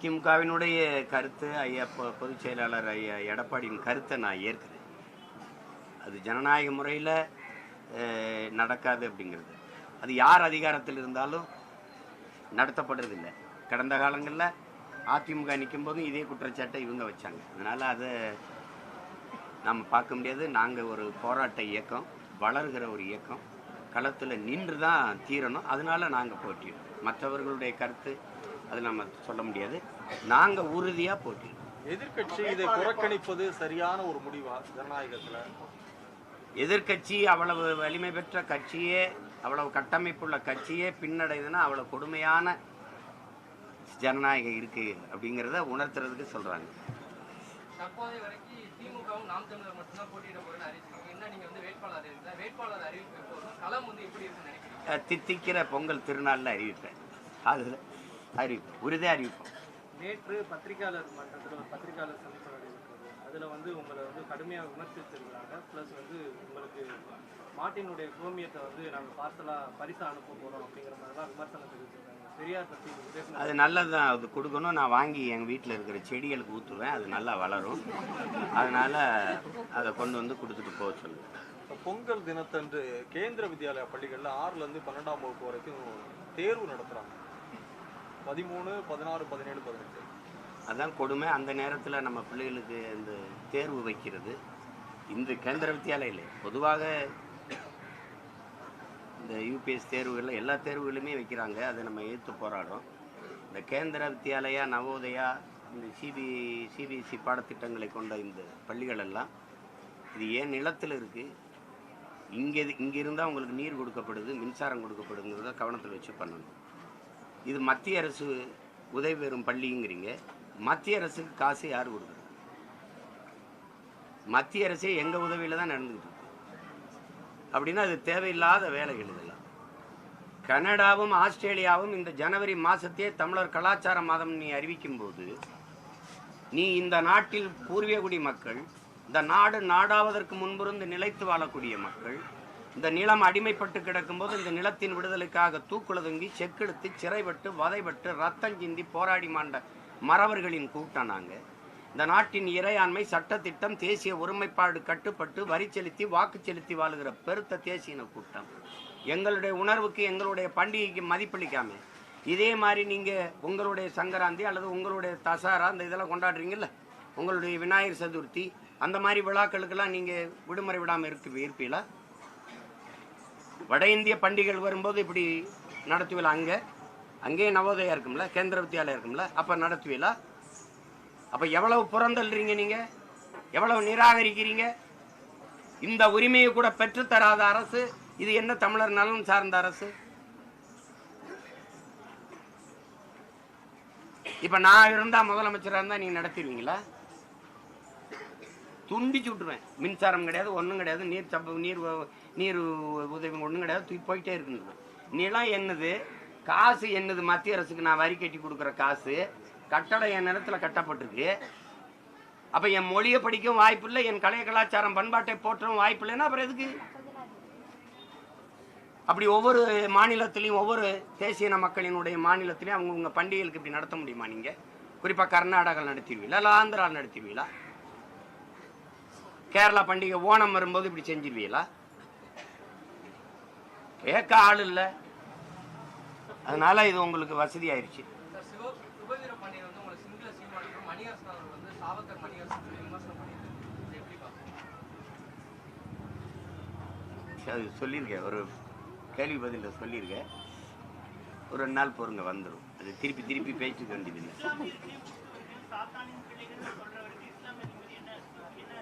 அதிமுகவினுடைய கருத்து ஐயா பொதுச் செயலாளர் ஐயா எடப்பாடியின் கருத்தை நான் ஏற்கிறேன். அது ஜனநாயக முறையில் நடக்காது அப்படிங்கிறது. அது யார் அதிகாரத்தில் இருந்தாலும் நடத்தப்படுறதில்லை. கடந்த காலங்களில் அதிமுக நிற்கும் போதும் இதே குற்றச்சாட்டை இவங்க வச்சாங்க. அதனால் அதை நம்ம பார்க்க முடியாது. நாங்கள் ஒரு போராட்ட இயக்கம் வளர்கிற ஒரு இயக்கம். களத்தில் நின்று தான் தீரணும். அதனால நாங்கள் போட்டியோம் மற்றவர்களுடைய கருத்து அது நம்ம சொல்ல முடியாது. நாங்கள் உறுதியாக போட்டியிடுறோம் எதிர்க்கட்சி இதை புறக்கணிப்பது சரியான ஒரு முடிவா ஜனநாயகத்துல? எதிர்க்கட்சி அவ்வளவு வலிமை பெற்ற கட்சியே அவ்வளவு கட்டமைப்புள்ள கட்சியே பின்னடைதுன்னா அவ்வளவு கொடுமையான ஜனநாயகம் இருக்கு அப்படிங்கிறத உணர்த்துறதுக்கு சொல்றாங்க. நீங்க தித்திக்கிற பொங்கல் திருநாளில் அறிவிப்பேன். அது அறிவிப்பேன் உறுதியாக அறிவிப்போம். நேற்று பத்திரிகையாளர் மன்றத்தில் ஒரு பத்திரிகையாளர் சந்திப்பு நடைபெற்றது. அதில் வந்து உங்களை வந்து கடுமையாக விமர்சிச்சிருக்கிறாங்க. ப்ளஸ் வந்து உங்களுக்கு மாட்டினுடைய கோமியத்தை வந்து நாங்கள் பார்சலாக பரிசா அனுப்ப போகிறோம் அப்படிங்கிற மாதிரிலாம் விமர்சனம் தெரிவிச்சிருக்காங்க. பெரியார் பற்றி அது நல்லது தான் அது கொடுக்கணும். நான் வாங்கி எங்கள் வீட்டில் இருக்கிற செடிகளுக்கு ஊற்றுவேன் அது நல்லா வளரும். அதனால் அதை கொண்டு வந்து கொடுத்துட்டு போக சொல்லுவேன் இப்ப பொங்கல் தினத்தன்று கேந்திர வித்யாலயா பள்ளிகள்ல ஆறுல இருந்து பன்னெண்டாம் வகுப்பு வரைக்கும் தேர்வு நடத்துறாங்க. பதிமூணு பதினாறு பதினேழு பதினெட்டு. அதான் கொடுமை. அந்த நேரத்தில் நம்ம பிள்ளைகளுக்கு இந்த தேர்வு வைக்கிறது. இந்த கேந்திர வித்தியாலயில் பொதுவாக இந்த யூபிஎஸ் தேர்வுகளில் எல்லா தேர்வுகளுமே வைக்கிறாங்க. அதை நம்ம எதிர்த்து போராடுறோம். இந்த கேந்திர வித்தியாலயா நவோதயா இந்த சிபி சிபிஎஸ்சி பாடத்திட்டங்களை கொண்ட இந்த பள்ளிகள் எல்லாம் இது ஏன் நிலத்தில் இருக்குது இங்கே இங்கே இருந்தால் உங்களுக்கு நீர் கொடுக்கப்படுது மின்சாரம் கொடுக்கப்படுங்கிறத கவனத்தில் வச்சு பண்ணணும். இது மத்திய அரசு உதவி பெறும் பள்ளிங்கிறீங்க. மத்திய அரசுக்கு காசு யார் கொடுக்குறது? மத்திய அரசே எங்கள் உதவியில் தான் நடந்துக்கிட்டு இருக்கு. அப்படின்னா அது தேவையில்லாத வேலைகள் இதெல்லாம். கனடாவும் ஆஸ்திரேலியாவும் இந்த ஜனவரி மாதத்தையே தமிழர் கலாச்சார மாதம் நீ அறிவிக்கும் போது நீ இந்த நாட்டில் பூர்வீகுடி மக்கள் இந்த நாடு நாடாவதற்கு முன்பிருந்து நிலைத்து வாழக்கூடிய மக்கள் இந்த நிலம் அடிமைப்பட்டு கிடக்கும்போது இந்த நிலத்தின் விடுதலைக்காக தூக்குலதுங்கி செக்கெடுத்து சிறைப்பட்டு வதைப்பட்டு ரத்தம் சிந்தி போராடி மாண்ட மறவர்களின் கூட்டம் நாங்கள் இந்த நாட்டின் இறையாண்மை சட்டத்திட்டம் தேசிய ஒருமைப்பாடு கட்டுப்பட்டு வரி செலுத்தி வாக்கு செலுத்தி வாழுகிற பெருத்த தேசியன கூட்டம். எங்களுடைய உணர்வுக்கு எங்களுடைய பண்டிகைக்கு மதிப்பளிக்காம இதே மாதிரி நீங்கள் உங்களுடைய சங்கராந்தி அல்லது உங்களுடைய தசாரா இந்த இதெல்லாம் கொண்டாடுறீங்கல்ல? உங்களுடைய விநாயகர் சதுர்த்தி அந்த மாதிரி விழாக்களுக்கெல்லாம் நீங்கள் விடுமுறை விடாமல் இருக்கு இருப்பீங்களா வட இந்திய பண்டிகைகள் வரும்போது இப்படி நடத்துவில அங்கே. அங்கேயே நவோதயா இருக்கும்ல கேந்திர வித்தியாலயம் இருக்கும்ல அப்போ நடத்துவிலா அப்போ எவ்வளவு புறந்தள்ளுறீங்க நீங்கள் எவ்வளவு நிராகரிக்கிறீங்க? இந்த உரிமையை கூட பெற்றுத்தராத அரசு இது என்ன தமிழர் நலன் சார்ந்த அரசு? இப்போ நான் இருந்தால் முதலமைச்சராக இருந்தால் நீங்கள் நடத்திடுவீங்களா? துண்டிச்சு விட்டுருவேன். மின்சாரம் கிடையாது ஒன்றும் கிடையாது நீர் சப்ப நீர் நீர் உதவி ஒன்றும் கிடையாது தூக்கி போயிட்டே இருக்குங்க. நிலம் என்னது? காசு என்னது? மத்திய அரசுக்கு நான் வரி கட்டி கொடுக்குற காசு. கட்டடம் என் நிலத்தில் கட்டப்பட்டிருக்கு. அப்போ என் மொழியை படிக்கவும் வாய்ப்பு இல்லை என் கலை கலாச்சாரம் பண்பாட்டை போற்றவும் வாய்ப்பு இல்லைன்னா அப்புறம் எதுக்கு? அப்படி ஒவ்வொரு மாநிலத்திலையும் ஒவ்வொரு தேசியன மக்களினுடைய மாநிலத்திலையும் அவங்கவுங்க பண்டிகைகளுக்கு இப்படி நடத்த முடியுமா நீங்கள் குறிப்பாக கர்நாடகா நடத்திடுவீங்களா? இல்லை ஆந்திரா நடத்திடுவீங்களா? கேரளா பண்டிகை ஓணம் வரும்போது இப்படி செஞ்சிருவீங்களா? கேட்க ஆள் இல்லை. அதனால இது உங்களுக்கு வசதி ஆயிடுச்சு அது சொல்லியிருக்கேன். ஒரு கேள்வி பதிலில் சொல்லியிருக்கேன். ஒரு ரெண்டு நாள் பொறுங்க வந்துடும் அது திருப்பி திருப்பி பேசிக்க வேண்டியதில்லை சாத்தானின் பிள்ளைகள் சொல்றவருக்கு இஸ்லாமிய நிம்மதி என்ன என்ன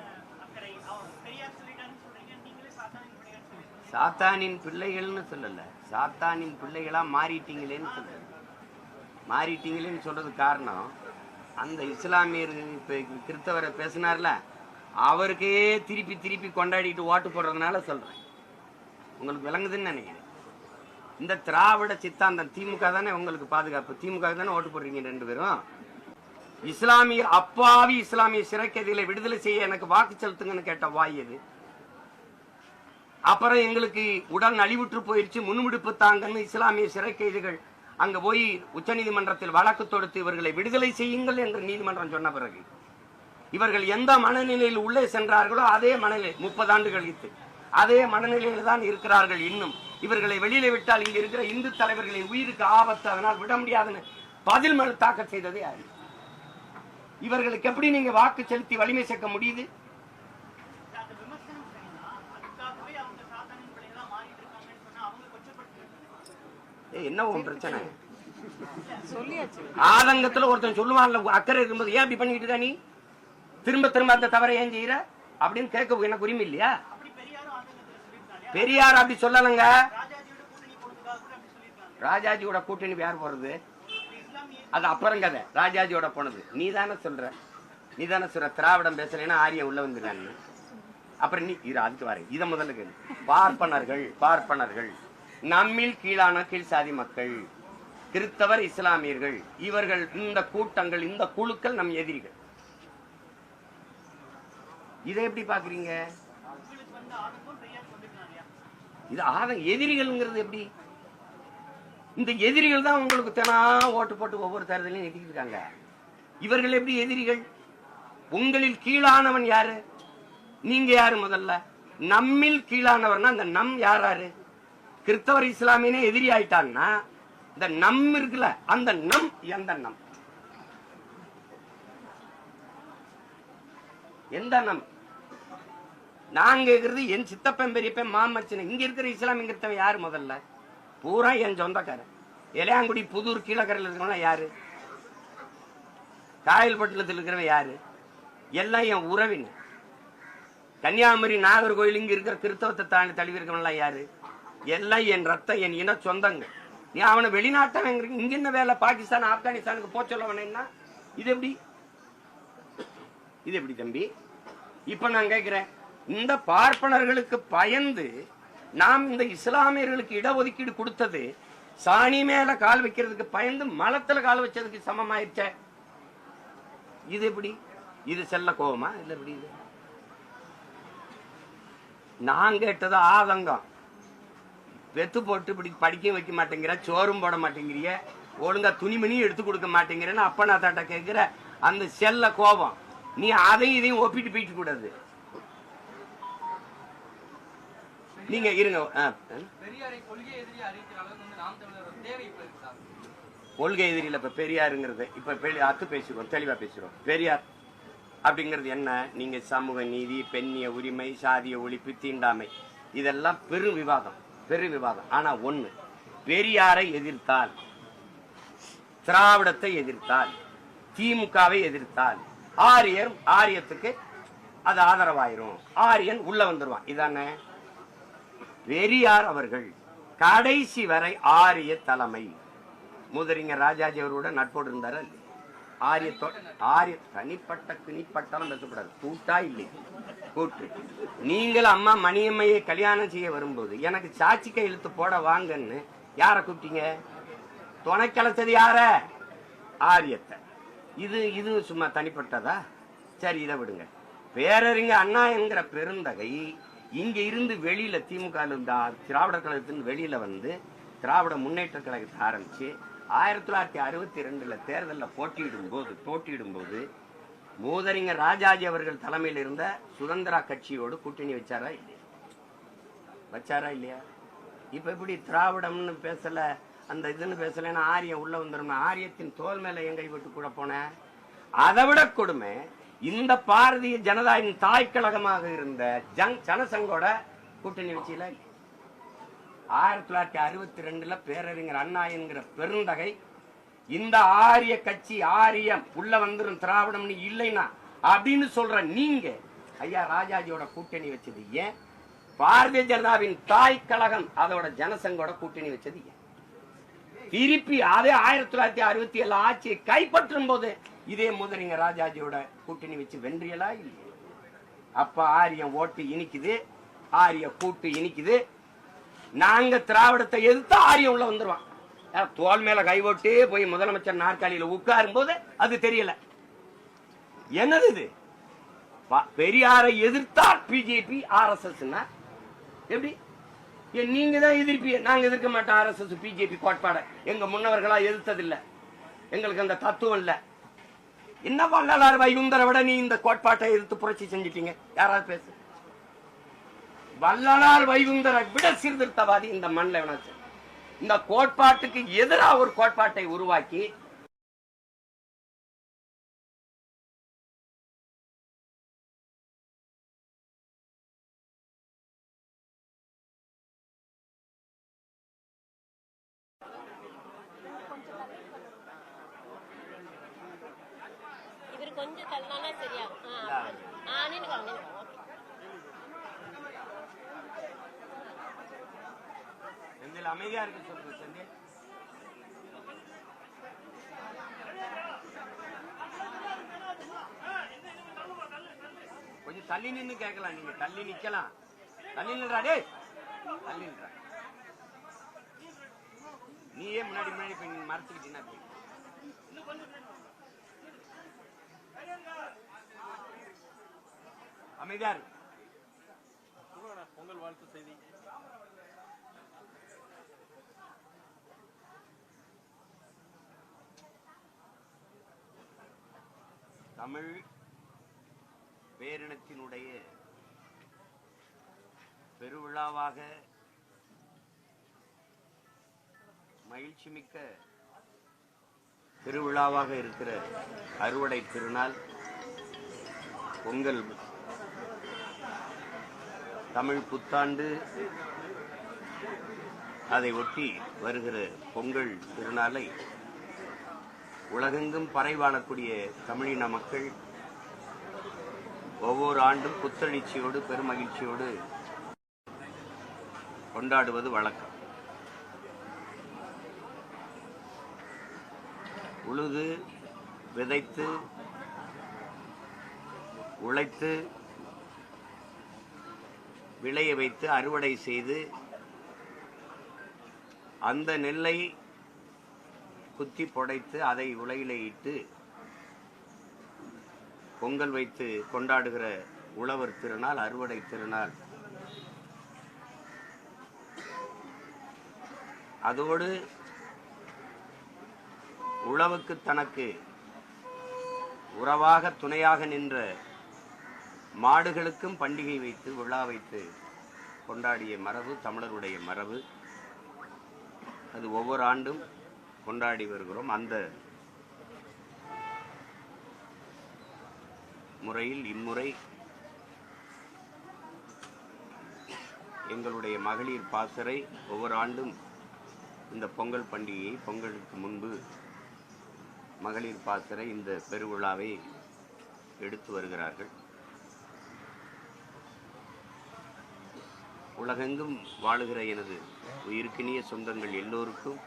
அக்கறை அவர் பெரியார் சொல்லிட்டாருன்னு சொல்றீங்க நீங்களே சாத்தானின் பிள்ளைகள் சொல்றீங்க சாத்தானின் பிள்ளைகள்னு சொல்லலை. சாத்தானின் பிள்ளைகளாக மாறிட்டீங்களேன்னு சொல்லலை. மாறிட்டீங்களேன்னு சொல்கிறது காரணம் அந்த இஸ்லாமியர் இப்போ கிறிஸ்தவரை பேசினார்ல அவருக்கே திருப்பி திருப்பி கொண்டாடிட்டு ஓட்டு போடுறதுனால சொல்கிறேன் உங்களுக்கு விளங்குதுன்னு நினைக்கிறேன். இந்த திராவிட சித்தாந்தம் திமுக தானே உங்களுக்கு பாதுகாப்பு? திமுக தானே ஓட்டு போடுறீங்க ரெண்டு பேரும். இஸ்லாமிய அப்பாவி இஸ்லாமிய சிறைக்கைதிகளை விடுதலை செய்ய எனக்கு வாக்கு செலுத்துங்கன்னு கேட்ட வாய் இது அப்புறம் எங்களுக்கு உடல் நலிவுற்று போயிடுச்சு முன்விடுப்பு தாங்கன்னு இஸ்லாமிய சிறை கைதிகள் அங்க போய் உச்சநீதிமன்றத்தில் வழக்கு தொடுத்து இவர்களை விடுதலை செய்யுங்கள் என்று நீதிமன்றம் சொன்ன பிறகு இவர்கள் எந்த மனநிலையில் உள்ளே சென்றார்களோ அதே மனநிலை முப்பது ஆண்டு கழித்து அதே மனநிலையில் தான் இருக்கிறார்கள் இன்னும். இவர்களை வெளியில விட்டால் இங்கு இருக்கிற இந்து தலைவர்களின் உயிருக்கு ஆபத்து அதனால் விட முடியாதுன்னு பதில் மனு தாக்கல் செய்ததே யாரு இவர்களுக்கு எப்படி நீங்க வாக்கு செலுத்தி வலிமை சேர்க்க முடியுது அந்த விமர்சனம் சரிதான் அதுக்காகவே அவங்க சாத்தானின் பிள்ளைகளா மாறிட்டு இருக்காங்கன்னு சொன்னா அவங்க கொச்சப்படுத்தி ஏய், என்ன உன் பிரச்சனை? ஆதங்கத்துல ஒருத்தன் சொல்லுவான்ல அக்கறை இருக்கும்போது ஏன் அப்படி பண்ணிட்டு இருக்க நீ? திரும்ப திரும்ப அந்த தவறை ஏன் செய்யற? அப்படின்னு கேட்க எனக்கு உரிமை இல்லையா? பெரியார் அப்படி சொல்லலங்க. ராஜாஜியோட கூட்டணி யார் போறது இது அது அப்புறம் கதை. ராஜாஜியோட போனது. நீ தானே சொல்ற. நீ தானே சொல்ற. திராவிடம் பேசலைன்னா ஆரிய உள்ள வந்துருக்கான்னு அப்புறம் நீ இரு அதுக்கு வர இதை முதல்ல கேளு. பார்ப்பனர்கள் பார்ப்பனர்கள். நம்மில் கீழான கீழ் சாதி மக்கள் கிறித்தவர் இஸ்லாமியர்கள் இவர்கள் இந்த கூட்டங்கள் இந்த குழுக்கள் நம் எதிரிகள். இதை எப்படி பாக்குறீங்க இது ஆதங்க எதிரிகள்ங்கிறது எப்படி? இந்த எதிரிகள் தான் உங்களுக்கு தினா ஓட்டு போட்டு ஒவ்வொரு தேர்தலையும் நிறுத்திட்டு இருக்காங்க. இவர்கள் எப்படி எதிரிகள்? உங்களில் கீழானவன் யாரு? நீங்க யாரு முதல்ல? நம்மில் கீழானவர்னா அந்த நம் யாராரு கிறிஸ்தவர் இஸ்லாமியனே எதிரி ஆயிட்டான்னா இந்த நம் இருக்குல்ல அந்த நம் எந்த நம்? எந்த நம்? நான் இருக்கிறது என் சித்தப்பன் பெரியப்பன் மாமச்சன் இங்க இருக்கிற இஸ்லாமியங்கிறவன் யாரு முதல்ல? பூரா என் சொந்தக்காரன். இளையாங்குடி புதூர் கீழக்கரையில் இருக்கிறவன் யாரு? காயல்பட்டினத்தில் இருக்கிறவன் யாரு? எல்லாம் என் உறவினர். கன்னியாகுமரி நாகர்கோயில் இங்க இருக்கிற கிறிஸ்தவத்தை தாண்டி தழுவி இருக்கவன்லாம் யாரு? எல்லாம் என் ரத்தம் என் இன சொந்தங்க நீ அவனை வெளிநாட்டவங்க இங்க என்ன வேலை? பாகிஸ்தான் ஆப்கானிஸ்தானுக்கு போக சொல்ல வேணா இது எப்படி? இது எப்படி தம்பி? இப்ப நான் கேட்கிறேன் இந்த பார்ப்பனர்களுக்கு பயந்து நாம் இந்த இஸ்லாமியர்களுக்கு இடஒதுக்கீடு கொடுத்தது சாணி மேல கால் வைக்கிறதுக்கு பயந்து மலத்துல கால் வச்சதுக்கு சமமாயிருச்சே இது எப்படி? இது செல்ல கோபமா? இல்ல எப்படி இது? நான் கேட்டது ஆதங்கம். வெத்து போட்டு இப்படி படிக்க வைக்க மாட்டேங்கிற சோறும் போட மாட்டேங்கிறிய ஒழுங்கா துணிமணியும் எடுத்து கொடுக்க மாட்டேங்கிறேன்னு அப்ப நான் தாட்ட கேட்கிற அந்த செல்ல கோபம். நீ அதையும் இதையும் ஒப்பிட்டு போயிட்டு கூடாது. நீங்க இருங்க கொள்கை எதிரி அறிவிக்கிற அளவுக்கு வந்து நாம் தமிழரோட தேவை இப்ப பெரியாருங்கிறது இப்ப அத்து பேசுறோம் தெளிவா பேசுறோம் பெரியார் அப்படிங்கிறது என்ன? நீங்க சமூக நீதி பெண்ணிய உரிமை சாதிய ஒழிப்பு தீண்டாமை. இதெல்லாம் பெரும் விவாதம். பெரிய விவாதம். ஆனா ஒண்ணு பெரியாரை எதிர்த்தால் திராவிடத்தை எதிர்த்தால் திமுகவை எதிர்த்தால் ஆரியர் ஆரியத்துக்கு அது ஆதரவாயிரும். ஆரியன் உள்ள வந்துருவான். இதானே? பெரியார் அவர்கள் கடைசி வரை ஆரிய தலைமை. முதலிங்க ராஜாஜி அவரோட நட்போடு இருந்தாரா இல்லையா? ஆரிய ஆரிய தனிப்பட்ட கிணிப்பட்டாலும் பேசக்கூடாது. கூட்டா இல்லை. கூட்டு. நீங்கள் அம்மா மணியம்மையை கல்யாணம் செய்ய வரும்போது எனக்கு சாட்சி கையெழுத்து போட வாங்கன்னு யாரை கூப்பிட்டீங்க? துணைக்கலைச்சது யார? ஆரியத்தை. இது இது சும்மா தனிப்பட்டதா? சரி இதை விடுங்க. பேரறிஞ அண்ணா என்கிற பெருந்தகை இங்க இருந்து வெளியில திமுக திராவிட கழகத்தின் வெளியில வந்து திராவிட முன்னேற்ற கழகத்தை ஆரம்பிச்சு ஆயிரத்தி தொள்ளாயிரத்தி அறுபத்தி ரெண்டுல தேர்தலில் போட்டியிடும் போது போட்டியிடும் போது மூதறிஞர் ராஜாஜி அவர்கள் தலைமையில் இருந்த சுதந்திரா கட்சியோடு கூட்டணி வச்சாரா இல்லையா? வச்சாரா இல்லையா? இப்ப எப்படி திராவிடம்னு பேசல அந்த இதுன்னு பேசலைன்னா ஆரியம் உள்ள வந்துடும் ஆரியத்தின் தோல் மேல எங்க விட்டு கூட போனேன் அதை விட கொடுமை இந்த பாரதிய ஜனதாவின் தாய் கழகமாக இருந்த ஜங் ஜனசங்கோட கூட்டணி வச்சில ஆயிரத்தி தொள்ளாயிரத்தி அறுபத்தி ரெண்டுல பேரறிஞர் அண்ணா என்கிற பெருந்தகை இந்த ஆரிய கட்சி ஆரியம் உள்ள வந்துடும் திராவிடம்னு இல்லைன்னா அப்படின்னு சொல்ற நீங்க ஐயா ராஜாஜியோட கூட்டணி வச்சது ஏன்? பாரதிய ஜனதாவின் தாய் கழகம் அதோட ஜனசங்கோட கூட்டணி வச்சது ஏன்? திருப்பி அதே ஆயிரத்தி தொள்ளாயிரத்தி அறுபத்தி ஏழு ஆட்சியை கைப்பற்றும் போது இதே முதலிங்க ராஜாஜியோட கூட்டணி வச்சு வென்றியலா இல்லையா? அப்ப ஆரியம் ஓட்டு இனிக்குது ஆரிய கூட்டு இனிக்குது நாங்க திராவிடத்தை எதிர்த்து ஆரியம் உள்ள வந்துருவான். தோல் மேல கை போய் முதலமைச்சர் நாற்காலியில உட்காரும் போது அது தெரியல. என்னது இது? பெரியாரை எதிர்த்தால் பிஜேபி ஆர்எஸ்எஸ் எப்படி? ஏன் நீங்க தான் எதிர்ப்பீங்க. நாங்க எதிர்க்க மாட்டோம் ஆர்எஸ்எஸ் பிஜேபி கோட்பாடை. எங்க முன்னவர்களா எதிர்த்ததில்ல. எங்களுக்கு அந்த தத்துவம் இல்ல. என்ன வள்ளலார் வைகுந்தரை விட நீ இந்த கோட்பாட்டை எதிர்த்து புரட்சி செஞ்சிட்டீங்க? யாராவது பேசு. வள்ளலார் வைகுந்தரை விட சீர்திருத்தவாதி இந்த மண்ணில் வேணாச்சு இந்த கோட்பாட்டுக்கு எதிராக ஒரு கோட்பாட்டை உருவாக்கி கொஞ்சம் தள்ளினாலே சரியாகும் ஆ. ஆ. நின்னுக்கோங்க நின்னுக்கோங்க ஓகே அமைதியா இருக்க சொல்லுங்க செந்தில். கொஞ்சம் தள்ளி நின்று கேட்கலாம் நீங்க. தள்ளி நிக்கலாம். தள்ளி நின்றா டேய். தள்ளி நின்றா நீயே முன்னாடி முன்னாடி போய் நீ மறைச்சுக்கிட்டீங்கன்னா அமைதியா இருக்கு பொங்கல் வாழ்த்து செய்தி. தமிழ் பேரினத்தினுடைய பெருவிழாவாக மகிழ்ச்சி மிக்க திருவிழாவாக இருக்கிற அறுவடை திருநாள் பொங்கல் தமிழ் புத்தாண்டு அதை ஒட்டி வருகிற பொங்கல் திருநாளை உலகெங்கும் பறை வாழக்கூடிய தமிழின மக்கள் ஒவ்வொரு ஆண்டும் புத்தெழுச்சியோடு பெருமகிழ்ச்சியோடு கொண்டாடுவது வழக்கம். உழுது விதைத்து உழைத்து விளைய வைத்து அறுவடை செய்து அந்த நெல்லை குத்தி புடைத்து அதை உலையிலே இட்டு பொங்கல் வைத்து கொண்டாடுகிற உழவர் திருநாள் அறுவடை திருநாள். அதோடு உழவுக்கு தனக்கு உறவாக துணையாக நின்ற மாடுகளுக்கும் பண்டிகை வைத்து விழா வைத்து கொண்டாடிய மரபு தமிழருடைய மரபு. அது ஒவ்வொரு ஆண்டும் கொண்டாடி வருகிறோம். அந்த முறையில் இம்முறை எங்களுடைய மகளிர் பாசறை ஒவ்வொரு ஆண்டும் இந்த பொங்கல் பண்டிகையை பொங்கலுக்கு முன்பு மகளிர் பாசறை இந்த பெருவிழாவை எடுத்து வருகிறார்கள். உலகெங்கும் வாழுகிற எனது உயிருக்கினிய சொந்தங்கள் எல்லோருக்கும்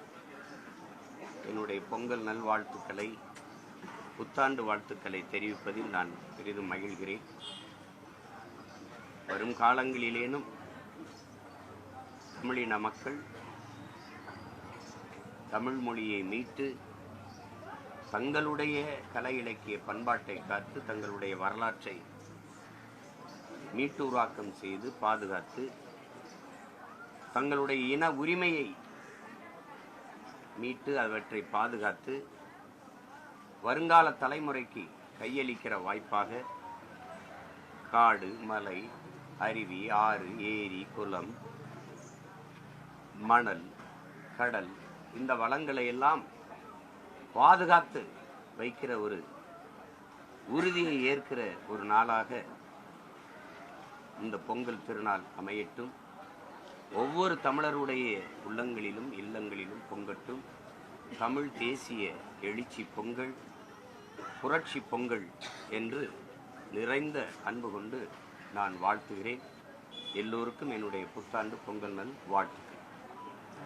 என்னுடைய பொங்கல் நல்வாழ்த்துக்களை புத்தாண்டு வாழ்த்துக்களை தெரிவிப்பதில் நான் பெரிதும் மகிழ்கிறேன். வரும் காலங்களிலேனும் தமிழின மக்கள் தமிழ் மொழியை மீட்டு தங்களுடைய கலை இலக்கிய பண்பாட்டை காத்து தங்களுடைய வரலாற்றை மீட்டு உருவாக்கம் செய்து பாதுகாத்து தங்களுடைய இன உரிமையை மீட்டு அவற்றை பாதுகாத்து வருங்கால தலைமுறைக்கு கையளிக்கிற வாய்ப்பாக காடு மலை அருவி ஆறு ஏரி குளம் மணல் கடல் இந்த வளங்களை எல்லாம் பாதுகாத்து வைக்கிற ஒரு உறுதியை ஏற்கிற ஒரு நாளாக இந்த பொங்கல் திருநாள் அமையட்டும். ஒவ்வொரு தமிழருடைய உள்ளங்களிலும் இல்லங்களிலும் பொங்கட்டும் தமிழ் தேசிய எழுச்சி பொங்கல் புரட்சி பொங்கல் என்று நிறைந்த அன்பு கொண்டு நான் வாழ்த்துகிறேன். எல்லோருக்கும் என்னுடைய புத்தாண்டு பொங்கல் நல் வாழ்த்துக்கள்.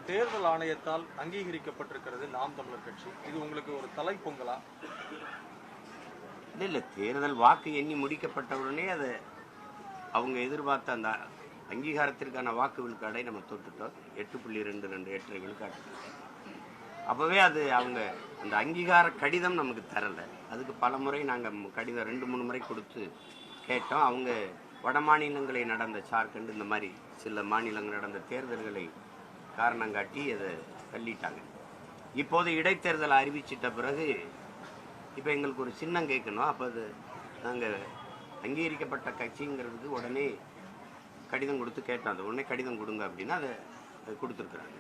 தேர்தல் ஆணையத்தால் அங்கீகரிக்கப்பட்டிருக்கிறது நாம் தமிழர் கட்சி. இது உங்களுக்கு ஒரு தலை பொங்கலா இல்லை இல்லை தேர்தல் வாக்கு எண்ணி முடிக்கப்பட்டவுடனே அதை அவங்க எதிர்பார்த்த அந்த அங்கீகாரத்திற்கான வாக்கு விழுக்காடை நம்ம தொட்டுட்டோம். எட்டு புள்ளி ரெண்டு ரெண்டு எட்டரை விழுக்காட்டு அப்போவே அது அவங்க அந்த அங்கீகார கடிதம் நமக்கு தரலை. அதுக்கு பல முறை நாங்கள் கடிதம் ரெண்டு மூணு முறை கொடுத்து கேட்டோம். அவங்க வட மாநிலங்களில் நடந்த ஜார்க்கண்ட் இந்த மாதிரி சில மாநிலங்கள் நடந்த தேர்தல்களை காரணம் காட்டி அதை தள்ளிட்டாங்க. இப்போது இடைத்தேர்தலை அறிவிச்சிட்ட பிறகு இப்போ எங்களுக்கு ஒரு சின்னம் கேட்கணும். அப்போ அது நாங்கள் அங்கீகரிக்கப்பட்ட கட்சிங்கிறதுக்கு உடனே கடிதம் கொடுத்து கேட்டோம் அது உடனே கடிதம் கொடுங்க அப்படின்னா அதை கொடுத்துருக்குறாங்க.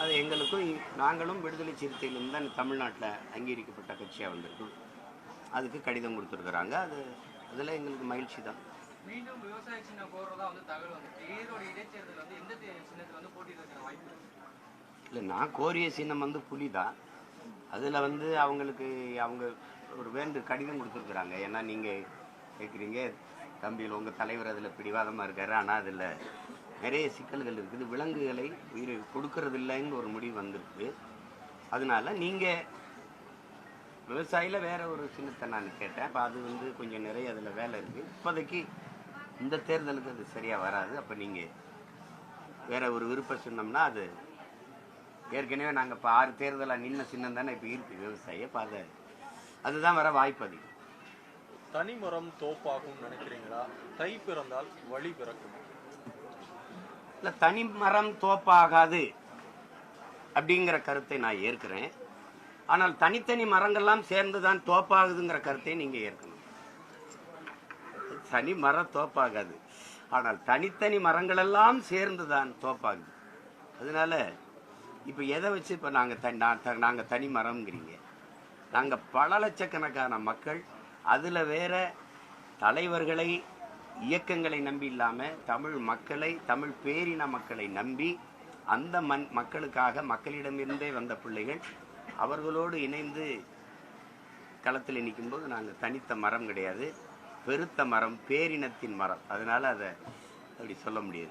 அது எங்களுக்கும் நாங்களும் விடுதலை சிறுத்தையிலும் தான் தமிழ்நாட்டில் அங்கீகரிக்கப்பட்ட கட்சியாக வந்திருக்கோம் அதுக்கு கடிதம் கொடுத்துருக்குறாங்க. அது அதில் எங்களுக்கு மகிழ்ச்சி தான். மீண்டும் விவசாய சின்னம் போடுறதா வந்து தகவல் வந்து ஈரோடு இடைத்தேர்தல் வந்து எந்த சின்னத்துல வந்து போட்டியிடுறதுக்கான வாய்ப்பு இல்லை நான் கோரிய சின்னம் வந்து புலி தான். அதில் வந்து அவங்களுக்கு அவங்க ஒரு வேண்டு கடிதம் கொடுத்துருக்குறாங்க. ஏன்னா நீங்கள் கேட்குறீங்க தம்பியில் உங்கள் தலைவர் அதில் பிடிவாதமாக இருக்காரு. ஆனால் அதில் நிறைய சிக்கல்கள் இருக்குது. விலங்குகளை உயிரை கொடுக்கறது இல்லைன்னு ஒரு முடிவு வந்திருக்கு. அதனால நீங்கள் விவசாயியில் வேற ஒரு சின்னத்தை நான் கேட்டேன். அப்போ அது வந்து கொஞ்சம் நிறைய அதில் வேலை இருக்குது இப்போதைக்கு இந்த தேர்தலுக்கு அது சரியாக வராது. அப்போ நீங்கள் வேற ஒரு விருப்பம் சொன்னோம்னா அது ஏற்கனவே நாங்கள் இப்போ ஆறு தேர்தலாக நின்ன சின்னம் தானே இப்போ இருக்குது விவசாயி. அப்போ அதை அதுதான் வர வாய்ப்பு அதிகம். தனிமரம் தோப்பாகும் நினைக்கிறீங்களா? தை பிறந்தால் வழி பிறக்கும்? இல்லை தனி மரம் தோப்பாகாது அப்படிங்கிற கருத்தை நான் ஏற்கிறேன். ஆனால் தனித்தனி மரங்கள்லாம் சேர்ந்து தான் தோப்பாகுதுங்கிற கருத்தை நீங்கள் ஏற்கணும். தனி மரம் தோப்பாகாது. ஆனால் தனித்தனி மரங்களெல்லாம் சேர்ந்து தான் தோப்பாகுது. அதனால இப்போ எதை வச்சு இப்போ நாங்கள் நாங்கள் தனி மரம்ங்கிறீங்க. நாங்கள் பல லட்சக்கணக்கான மக்கள் அதில் வேற தலைவர்களை இயக்கங்களை நம்பி இல்லாமல் தமிழ் மக்களை தமிழ் பேரின மக்களை நம்பி அந்த மண் மக்களுக்காக மக்களிடமிருந்தே வந்த பிள்ளைகள் அவர்களோடு இணைந்து களத்தில் நிற்கும்போது நாங்கள் தனித்த மரம் கிடையாது. பெருத்த மரம் பேரினத்தின் மரம். அதனால அதை அப்படி சொல்ல முடியாது.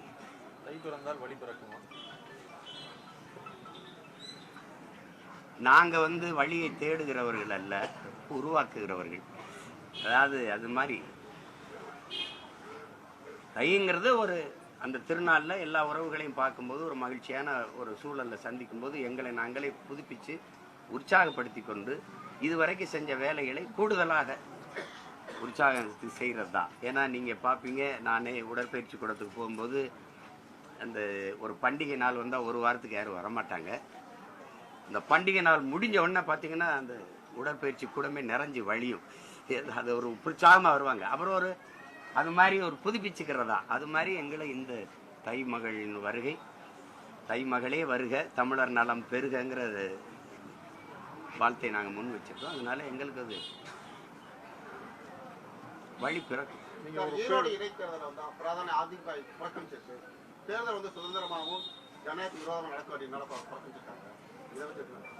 நாங்கள் வந்து வழியை தேடுகிறவர்கள் அல்ல உருவாக்குகிறவர்கள். அதாவது அது மாதிரி. தைங்கிறது ஒரு அந்த திருநாளில் எல்லா உறவுகளையும் பார்க்கும்போது ஒரு மகிழ்ச்சியான ஒரு சூழலில் சந்திக்கும்போது எங்களை நாங்களே புதுப்பித்து உற்சாகப்படுத்தி கொண்டு இதுவரைக்கும் செஞ்ச வேலைகளை கூடுதலாக உற்சாகத்து செய்கிறது தான் ஏன்னா நீங்கள் பார்ப்பீங்க நானே உடற்பயிற்சி கூடத்துக்கு போகும்போது அந்த ஒரு பண்டிகை நாள் வந்தால் ஒரு வாரத்துக்கு யாரும் வரமாட்டாங்க. இந்த பண்டிகை நாள் முடிஞ்ச உடனே பார்த்தீங்கன்னா அந்த உடற்பயிற்சி கூடமே நிறைஞ்சு வழியும். அது ஒரு உற்சாகமாக வருவாங்க. அப்புறம் ஒரு அது மாதிரி ஒரு புதுப்பிச்சுக்கிறதா? அது மாதிரி எங்களை இந்த தை மகளின் வருகை தை மகளே வருக தமிழர் நலம் பெருகங்கிற வாழ்த்தை நாங்கள் முன் வச்சிருக்கோம். அதனால எங்களுக்கு அது வழி பிறக்கும். தேர்தல் வந்து சுதந்திரமாகவும் ஜனநாயக விரோதமாக நடக்க வேண்டியனால புற- புறக்கணிச்சிருக்காங்க இதை வச்சு எப்படி நடக்கும்?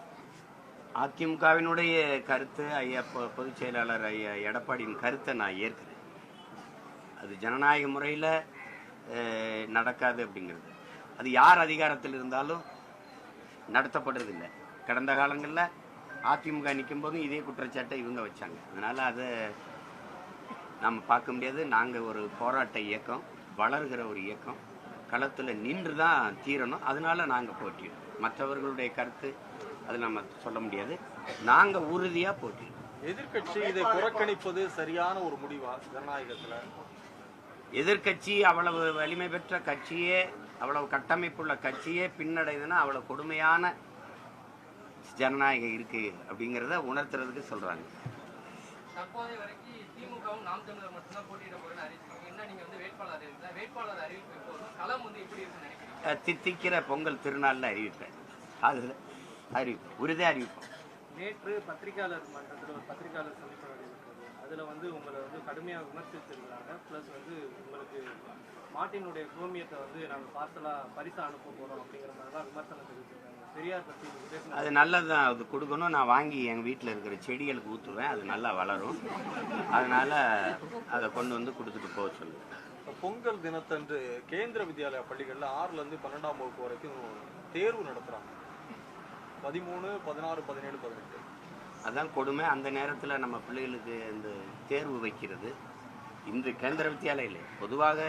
அதிமுகவினுடைய கருத்து ஐயா பொதுச் செயலாளர் ஐயா எடப்பாடியின் கருத்தை நான் ஏற்கிறேன். அது ஜனநாயக முறையில் நடக்காது அப்படிங்கிறது. அது யார் அதிகாரத்தில் இருந்தாலும் நடத்தப்படுறதில்லை. கடந்த காலங்களில் அதிமுக நிற்கும் போதும் இதே குற்றச்சாட்டை இவங்க வச்சாங்க. அதனால் அதை நம்ம பார்க்க முடியாது. நாங்கள் ஒரு போராட்ட இயக்கம் வளர்கிற ஒரு இயக்கம் களத்தில் நின்று தான் தீரணும். அதனால நாங்கள் போட்டிடுவோம் மற்றவர்களுடைய கருத்து அது நம்ம சொல்ல முடியாது. நாங்கள் உறுதியாக போட்டியிடுறோம் எதிர்க்கட்சி இதை புறக்கணிப்பது சரியான ஒரு முடிவா ஜனநாயகத்துல? எதிர்க்கட்சி அவ்வளவு வலிமை பெற்ற கட்சியே அவ்வளவு கட்டமைப்புள்ள கட்சியே பின்னடைதுன்னா அவ்வளவு கொடுமையான ஜனநாயகம் இருக்கு அப்படிங்கிறத உணர்த்துறதுக்கு சொல்றாங்க. தற்போதைய வரைக்கும் திமுகவும் நாம் தமிழர் மட்டும்தான் போட்டியிட போறேன்னு அறிவிச்சிருக்கீங்க. என்ன நீங்க வந்து வேட்பாளர் அறிவிக்கல வேட்பாளர் அறிவிப்பு எப்போதும் களம் வந்து எப்படி இருக்குன்னு நினைக்கிறீங்க? அஹ் தித்திக்கிற பொங்கல் திருநாளில் அறிவிப்பேன். அது அறிவிப்போம் உறுதியாக அறிவிப்போம் நேற்று பத்திரிகையாளர் மன்றத்தில் ஒரு பத்திரிகையாளர் சந்திப்பு நடைபெற்றது அதில் வந்து உங்களை வந்து கடுமையாக விமர்சிச்சிருக்கிறாங்க ப்ளஸ் வந்து உங்களுக்கு மாட்டினுடைய கோமியத்தை வந்து நாங்கள் பார்சலாக பரிசா அனுப்ப போகிறோம் அப்படிங்கிற மாதிரிலாம் விமர்சனம் தெரிவிச்சிருக்காங்க பெரியார் பற்றி அது நல்லது தான் அது கொடுக்கணும். நான் வாங்கி எங்கள் வீட்டில் இருக்கிற செடிகளுக்கு ஊற்றுவேன் அது நல்லா வளரும். அதனால அதை கொண்டு வந்து கொடுத்துட்டு போக சொல்லுவேன் இப்ப பொங்கல் தினத்தன்று கேந்திர வித்யாலயா பள்ளிகள்ல ஆறுல இருந்து பன்னெண்டாம் வகுப்பு வரைக்கும் தேர்வு நடத்துறாங்க. பதிமூணு பதினாறு பதினேழு பதினெட்டு. அதான் கொடுமை. அந்த நேரத்தில் நம்ம பிள்ளைகளுக்கு இந்த தேர்வு வைக்கிறது. இன்று கேந்திர வித்தியாலயில் பொதுவாக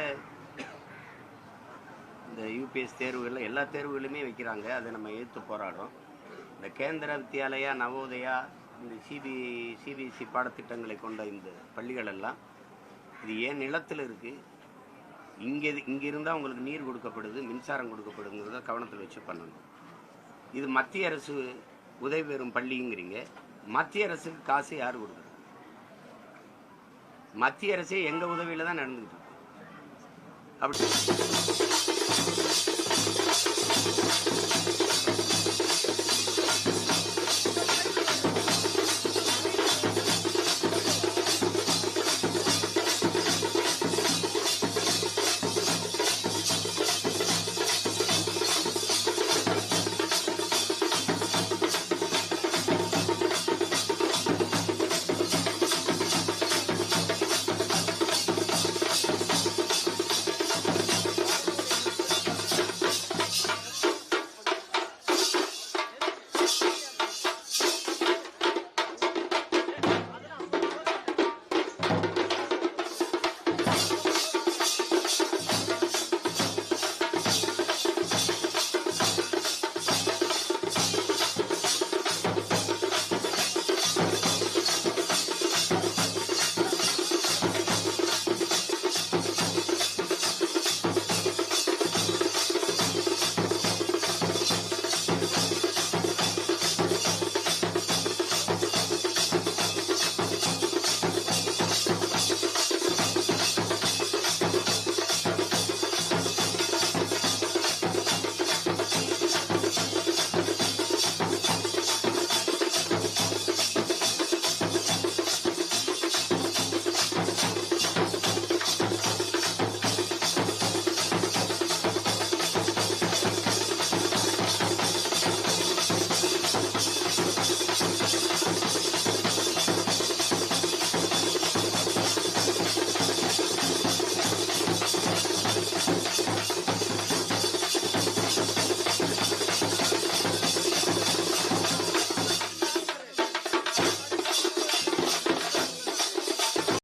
இந்த யூபிஎஸ் தேர்வுகளில் எல்லா தேர்வுகளுமே வைக்கிறாங்க. அதை நம்ம எதிர்த்து போராடுறோம். இந்த கேந்திர வித்தியாலயா நவோதயா இந்த சிபி சிபிஎஸ்சி பாடத்திட்டங்களை கொண்ட இந்த பள்ளிகள் எல்லாம் இது ஏன் நிலத்தில் இருக்குது இங்கே இங்கே இருந்தால் உங்களுக்கு நீர் கொடுக்கப்படுது மின்சாரம் கொடுக்கப்படுங்கிறத கவனத்தில் வச்சு பண்ணணும். இது மத்திய அரசு உதவி பெறும் பள்ளிங்கிறீங்க. மத்திய அரசுக்கு காசு யார் கொடுக்குறது? மத்திய அரசே எங்கள் உதவியில் தான் நடந்துக்கிட்டு இருக்கு. அப்படி.